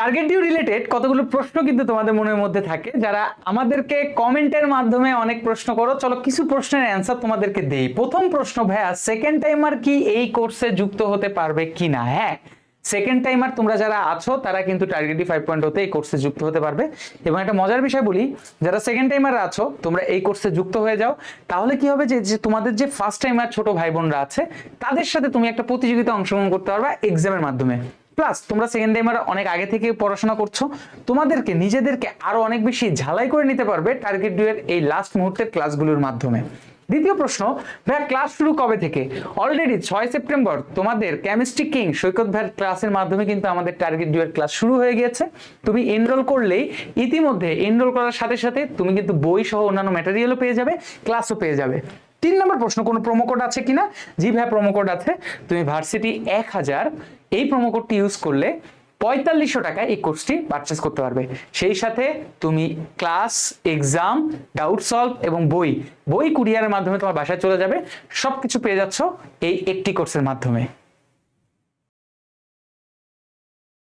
Target due related কতগুলো প্রশ্ন কিন্তু তোমাদের মনের মধ্যে থাকে, যারা আমাদেরকে কমেন্টের মাধ্যমে অনেক প্রশ্ন করো। চলো কিছু প্রশ্নের অ্যান্সার তোমাদেরকে দেই। প্রথম প্রশ্ন, ভাইয়া সেকেন্ড টাইমার কি এই কোর্সে যুক্ত হতে পারবে কিনা? হ্যাঁ সেকেন্ড টাইমার তোমরা যারা আছো, তারা কিন্তু টার্গেটি ফাইভ পয়েন্ট হতে এই কোর্সে যুক্ত হতে পারবে। এবং একটা মজার বিষয় বলি, যারা সেকেন্ড টাইমার আছো, তোমরা এই কোর্সে যুক্ত হয়ে যাও। তাহলে কি হবে যে তোমাদের যে ফার্স্ট টাইমার ছোট ভাই বোনরা আছে, তাদের সাথে তুমি একটা প্রতিযোগিতা অংশগ্রহণ করতে পারবা এক্সামের মাধ্যমে। প্লাস তোমরা সেকেন্ড টাইমার অনেক আগে থেকে পড়াশোনা করছ। তোমাদেরকে, নিজেদেরকে আরও অনেক বেশি ঝালাই করে নিতে পারবে টার্গেট ডুয়ের এই লাস্ট মুহূর্তের ক্লাসগুলোর মাধ্যমে। দ্বিতীয় প্রশ্ন, ভাইয়া ক্লাস শুরু কবে থেকে? অলরেডি ছয় সেপ্টেম্বর তোমাদের কেমিস্ট্রি কিং সৈকত ভাইয়ের ক্লাসের মাধ্যমে কিন্তু আমাদের টার্গেট ডুয়ের ক্লাস শুরু হয়ে গিয়েছে। তুমি এনরোল করলেই ইতিমধ্যে এনরোল করার সাথে সাথে তুমি কিন্তু বই সহ অন্যান্য ম্যাটেরিয়ালও পেয়ে যাবে ক্লাসও পেয়ে যাবে। তিন নম্বর প্রশ্ন, কোনো প্রোমো কোড আছে কিনা? জি ভাই প্রোমো কোড আছে। তুমি ভার্সিটি এক হাজার, এই প্রোমো কোডটি ইউজ করলে পঁয়তাল্লিশশো টাকায় এই কোর্সটি পারচেস করতে পারবে। সেই সাথে তুমি ক্লাস এক্সাম ডাউট সলভ এবং বই বই কুরিয়ারের মাধ্যমে তোমার বাসায় চলে যাবে। সব কিছু পেয়ে যাচ্ছ এই একটি কোর্সের মাধ্যমে।